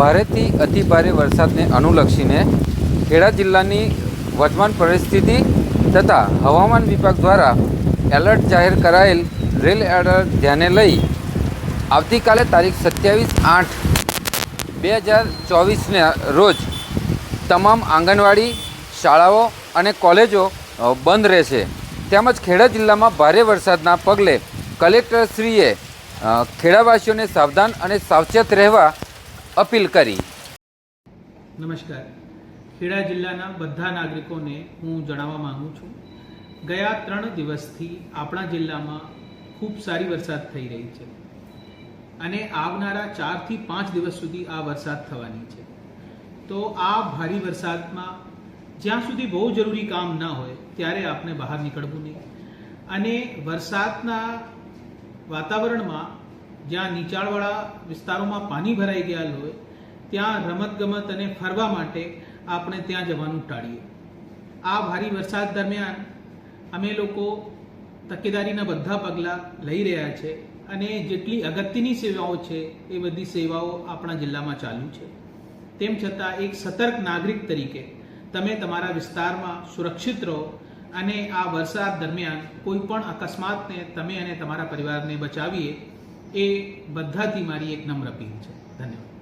ભારેથી અતિ ભારે વરસાદને અનુલક્ષીને ખેડા જિલ્લાની વર્તમાન પરિસ્થિતિ તથા હવામાન વિભાગ દ્વારા એલર્ટ જાહેર કરાયેલ રેલ એલર્ટ ધ્યાને લઈ આવતીકાલે તારીખ સત્યાવીસ આઠ બે હજાર ચોવીસના રોજ તમામ આંગણવાડી, શાળાઓ અને કોલેજો બંધ રહેશે. તેમજ ખેડા જિલ્લામાં ભારે વરસાદના પગલે કલેક્ટરશ્રીએ ખેડાવાસીઓને સાવધાન અને સાવચેત રહેવા અપીલ કરી. નમસ્કાર. ખેડા જિલ્લાના બધા નાગરિકોને હું જણાવવા માંગુ છું, ગયા ત્રણ દિવસથી આપણા જિલ્લામાં ખૂબ સારી વરસાદ થઈ રહી છે અને આવનારા ચારથી પાંચ દિવસ સુધી આ વરસાદ થવાની છે. તો આ ભારે વરસાદમાં જ્યાં સુધી બહુ જરૂરી કામ ના હોય ત્યારે આપણે બહાર નીકળવું નહીં. અને વરસાદના વાતાવરણમાં જ્યાં નીચાણવાળા વિસ્તારોમાં પાણી ભરાઈ ગયા હોય, ત્યાં રમતગમત અને ફરવા માટે આપણે ત્યાં જવાનું ટાળીએ. આ ભારે વરસાદ દરમિયાન અમે લોકો તકેદારીના બધા પગલાં લઈ રહ્યા છે અને જેટલી અગત્યની સેવાઓ છે એ બધી સેવાઓ આપણા જિલ્લામાં ચાલુ છે. તેમ છતાં એક સતર્ક નાગરિક તરીકે તમે તમારા વિસ્તારમાં સુરક્ષિત રહો અને આ વરસાદ દરમિયાન કોઈ પણ અકસ્માતને તમે અને તમારા પરિવારને બચાવીએ એ બધાથી મારી એક નમ્ર અપીલ છે. ધન્યવાદ.